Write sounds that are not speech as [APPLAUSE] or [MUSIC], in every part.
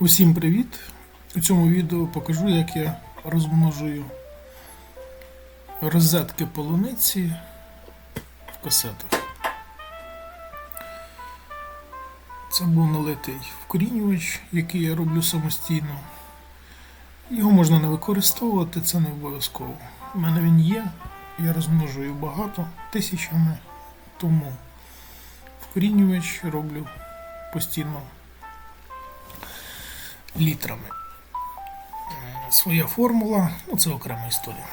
Усім привіт! У цьому відео покажу, як я розмножую розетки полуниці в касетах. Це був налитий вкорінювач, який я роблю самостійно. Його можна не використовувати, це не обов'язково. У мене він є, я розмножую багато тисячами, тому вкорінювач роблю постійно літрами. Е, Своя формула, ну це окрема історія.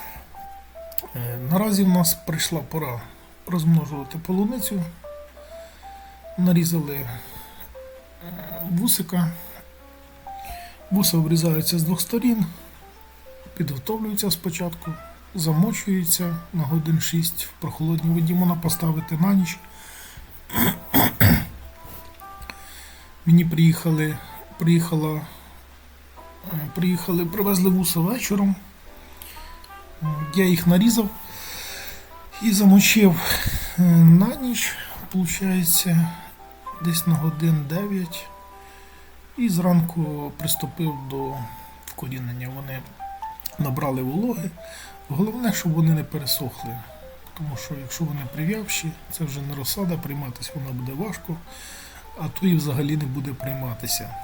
Е, Наразі в нас прийшла пора розмножувати полуницю. Нарізали е, вусика. Вуса обрізаються з двох сторін, підготовлюються спочатку, замочуються на годин 6 в прохолодній воді можна поставити на ніч. Мені приїхали, приїхала Приїхали, привезли вуса вечором. Я їх нарізав і замочив е, на ніч, виходить, десь на годин 9. І зранку приступив до вкорінення. Вони набрали вологи. Головне, щоб вони не пересохли. Тому що якщо вони прив'явші, це вже не розсада, прийматися вона буде важко, а то і взагалі не буде прийматися.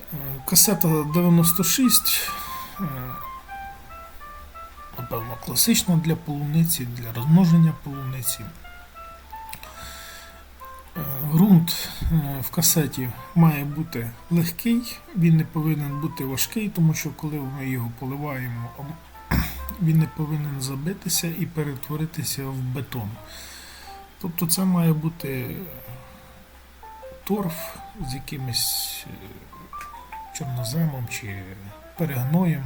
Е, Касета 96. е, Напевно, класична для полуниці, для розмноження полуниці. Е, Ґрунт е, в касеті має бути легкий, він не повинен бути важкий, тому що коли ми його поливаємо, [CLEARS THROAT] він не повинен забитися і перетворитися в бетон. Тобто це має бути торф з якимось е, чорноземом чи перегноєм.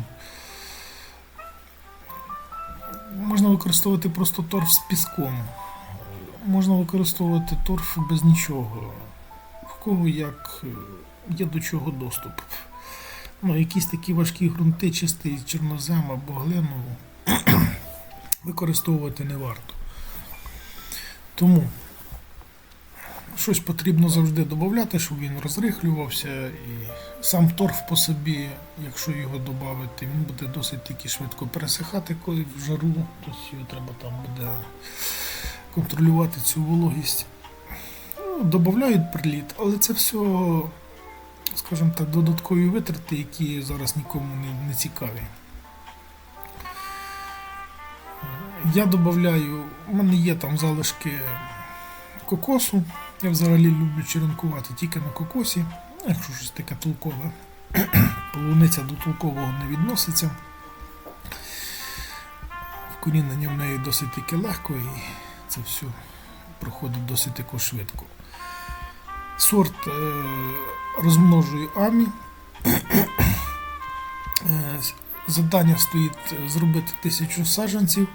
Можна використовувати просто торф з піском. Можна використовувати торф без нічого. В кого як е, є до чого доступ. Ну, якісь такі важкі ґрунти, чистий чорнозем або глину [CLEARS THROAT] використовувати не варто. Тому щось потрібно завжди додати, щоб він розрихлювався. І сам торф по собі, якщо його додати, він буде досить таки швидко пересихати, коли в жару, тобто його треба там буде контролювати цю вологість. Ну, додають приліт, але це все, скажімо так, додаткові витрати, які зараз нікому не, не цікаві. Я додаю, у мене є там залишки кокосу. Я взагалі люблю черенкувати тільки на кокосі, якщо щось таке толкове. [CLEARS THROAT] Полуниця до толкового не відноситься. Вкорінення в неї досить таки легко і це все проходить досить таки швидко. Сорт е, розмножую амі. Е, Завдання стоїть зробити тисячу саджанців.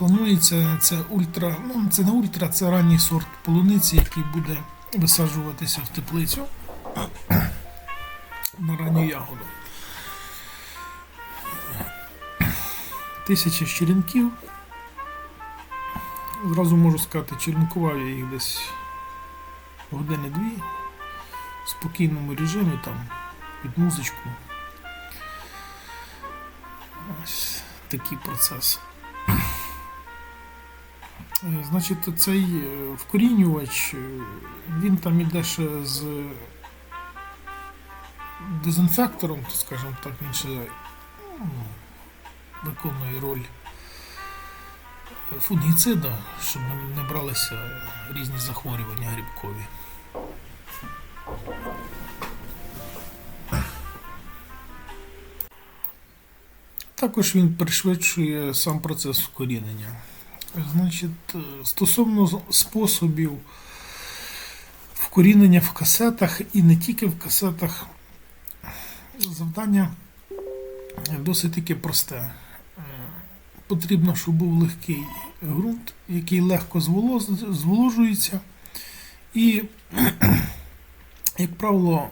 Планується це ультра, ну це не ультра, це ранній сорт полуниці, який буде висаджуватися в теплицю [CLEARS THROAT] на ранню ягоду. Тисяча черенків. Зразу можу сказати, черенкував я їх десь години-дві в спокійному режимі там під музичку. Ось такий процес. Е, Значить, цей е, вкорінювач, е, він там іде ще з дезінфектором, то скажімо так, він ще ну, виконує роль фунгіцида, щоб не бралися різні захворювання грибкові. Також він пришвидшує сам процес вкорінення. Значить, е, стосовно способів вкорінення в касетах і не тільки в касетах, завдання досить таки просте. Е, Потрібно, щоб був легкий ґрунт, який легко зволожується. І, [CLEARS THROAT] як правило,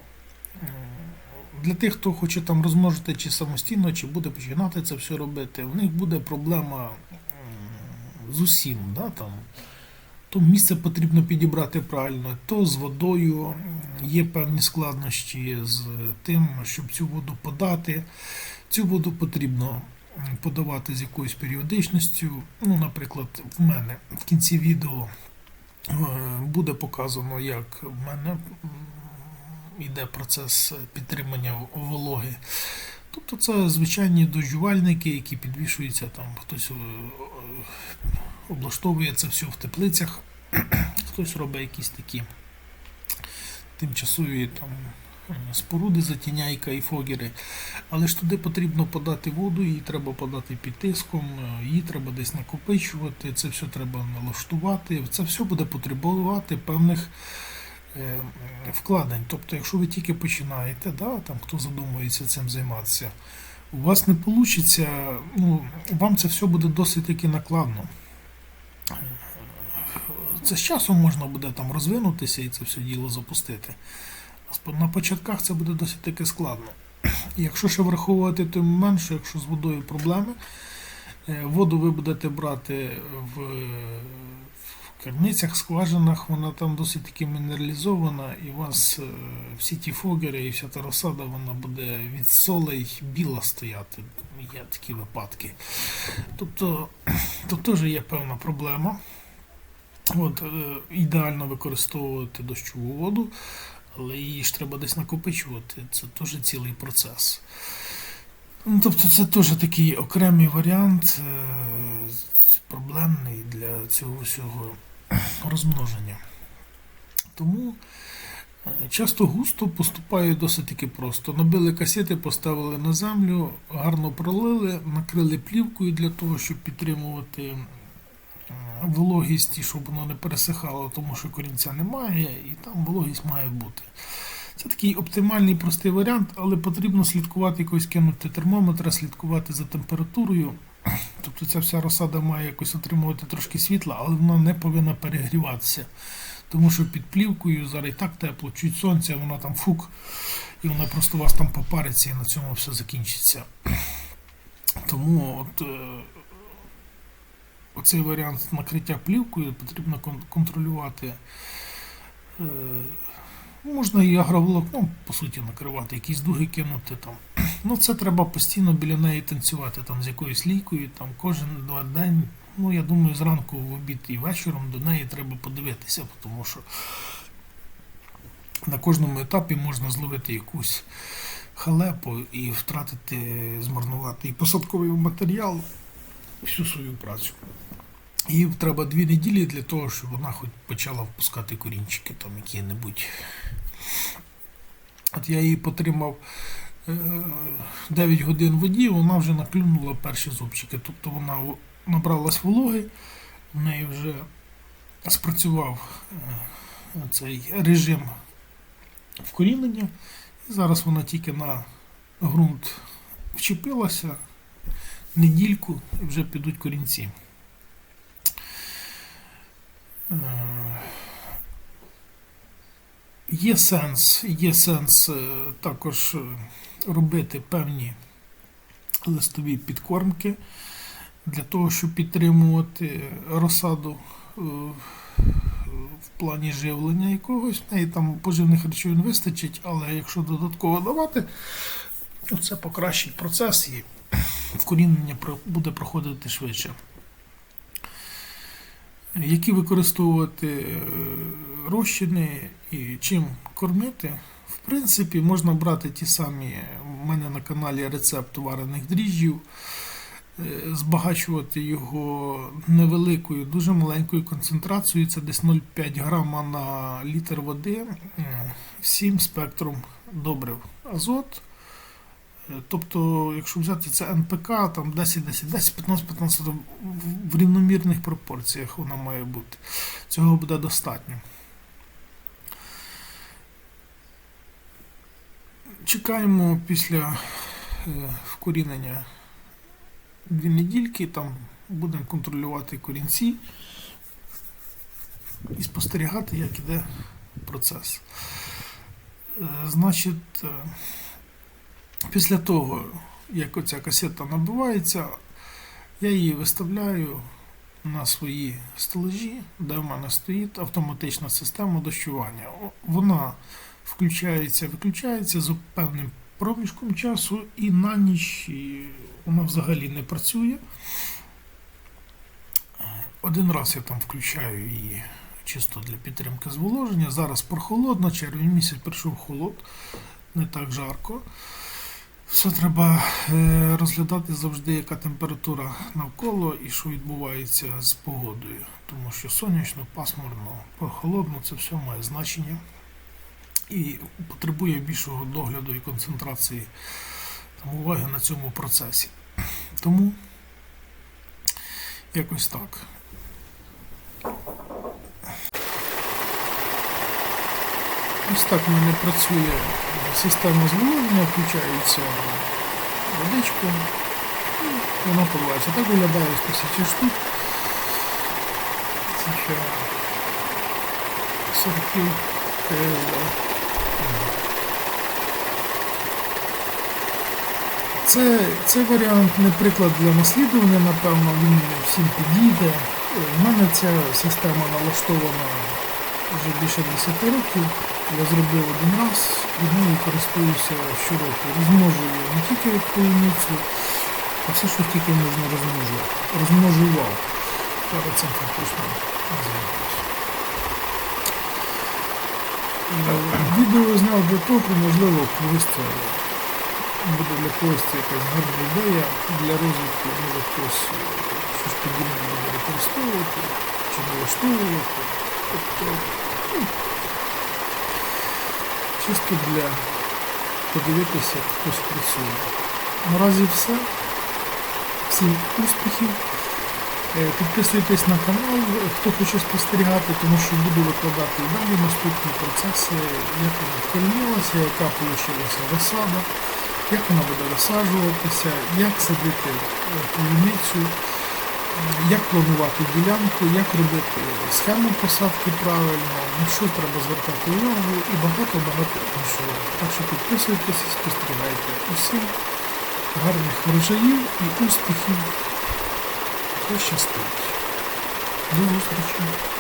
для тих, хто хоче там розмножити чи самостійно, чи буде починати це все робити, в них буде проблема з усім. Да, там. то місце потрібно підібрати правильно, то з водою є певні складнощі з тим, щоб цю воду подати. Цю воду потрібно подавати з якоюсь періодичністю. Ну, наприклад, в мене в кінці відео е, буде показано, як в мене йде процес підтримання вологи. Тобто це звичайні дощувальники, які підвішуються там, хтось е, облаштовує це все в теплицях, [CLEARS THROAT] хтось робить якісь такі тимчасові там е, споруди, затіняйка і фогери. Але ж туди потрібно подати воду, її треба подати під тиском, е, її треба десь накопичувати, це все треба налаштувати. Це все буде потребувати певних е, вкладень. Тобто, якщо ви тільки починаєте, да, там, хто задумується цим займатися, у вас не вийде, ну, вам це все буде досить таки накладно. Це з часом можна буде там розвинутися і це все діло запустити. На початках це буде досить таки складно. Якщо ще враховувати момент, що якщо з водою проблеми, е, воду ви будете брати в, в скважинах, вона там досить таки мінералізована, і у вас е, всі ті фогери і вся та розсада, вона буде від солей біла стояти. Є такі випадки. Тобто, тут теж є певна проблема. От, е, ідеально використовувати дощову воду, але її ж треба десь накопичувати. Це теж цілий процес. Ну, тобто це теж такий окремий варіант, е, для цього всього розмноження. Тому е, часто густо поступає досить таки просто. Набили касети, поставили на землю, гарно пролили, накрили плівкою для того, щоб підтримувати е, вологість і щоб воно не пересихало, тому що корінця немає, і там вологість має бути. Це такий оптимальний простий варіант, але потрібно слідкувати якось кинути термометра, слідкувати за температурою. Тобто ця вся розсада має якось отримувати трошки світла, але вона не повинна перегріватися. Тому що під плівкою зараз і так тепло, чуть сонця, вона там фук, і вона просто вас там попариться і на цьому все закінчиться. Тому от, е, оцей варіант накриття плівкою потрібно контролювати. Е, можна і агроволокном, по суті, накривати, якісь дуги кинути там. [CLEARS THROAT] Ну, це треба постійно біля неї танцювати там з якоюсь лійкою, там кожен два день. Ну, я думаю, зранку в обід і вечором до неї треба подивитися, тому що на кожному етапі можна зловити якусь халепу і втратити, змарнувати і посадковий матеріал, всю свою працю. Їй треба дві неділі для того, щоб вона хоч почала впускати корінчики там які-небудь. От я її потримав е, 9 годин в воді, вона вже наклюнула перші зубчики. Тобто вона набралась вологи, в неї вже спрацював е, цей режим вкорінення. І зараз вона тільки на ґрунт вчепилася, недільку і вже підуть корінці. Е, Є сенс, є сенс е, також е, робити певні листові підкормки для того, щоб підтримувати розсаду в плані живлення якогось. В неї там поживних речовин вистачить, але якщо додатково давати, то це покращить процес і вкорінення буде проходити швидше. Які використовувати е, розчини і чим кормити? В принципі, можна брати ті самі, у мене на каналі рецепт варених дріжджів, е, збагачувати його невеликою, дуже маленькою концентрацією, це десь 0,5 грама на літр води, е, всім спектром добрив. Азот. Е, Тобто, якщо взяти це НПК, там 10, 10, 10, 15, 15 в- рівномірних пропорціях вона має бути. Цього буде достатньо. Чекаємо після е, вкорінення дві недільки, там будемо контролювати корінці і спостерігати, як іде процес. Е, Значить, після того, як оця касета набивається, я її виставляю на свої стелажі, де в мене стоїть автоматична система дощування. Вона включається, виключається з певним проміжком часу, і на ніч вона взагалі не працює. Один раз я там включаю її чисто для підтримки зволоження. Зараз прохолодно, червень місяць прийшов холод, не так жарко. Все треба е, розглядати завжди, яка температура навколо і що відбувається з погодою. Тому що сонячно, пасмурно, прохолодно це все має значення і потребує більшого догляду і концентрації там, уваги на цьому процесі. Тому якось так. Ось так в мене працює система зволоження, включається водичка, і вона поливається. Так виглядає ось тисячі штук. Це ще сортів КСД. Це, це варіант не приклад для наслідування, напевно, він всім підійде. У мене ця система налаштована вже більше 10 років. Я зробив один раз і нею користуюся щороку. Розмножую не тільки полуницю, а все, що тільки можна розмножувати. Розмножував. Перед цим фактично називаюся. Відео зняв для того, можливо, колись буде для когось це якась гарна ідея для розвитку, може хтось е, щось подібне буде використовувати чи налаштовувати. Тобто, чисто для подивитися, як хтось працює. Наразі все. Всім успіхів. Е, Підписуйтесь на канал, хто хоче спостерігати, тому що буду викладати і далі наступні процеси, як вона вкорінилася, яка вийшла розсада, як вона буде висаджуватися, як садити е, полуницю, як планувати ділянку, як робити схему посадки правильно, на що треба звертати увагу і багато-багато іншого. Так що підписуйтесь, спостерігайте. Усім гарних врожаїв і успіхів. Пощастить. щастить. До зустрічі.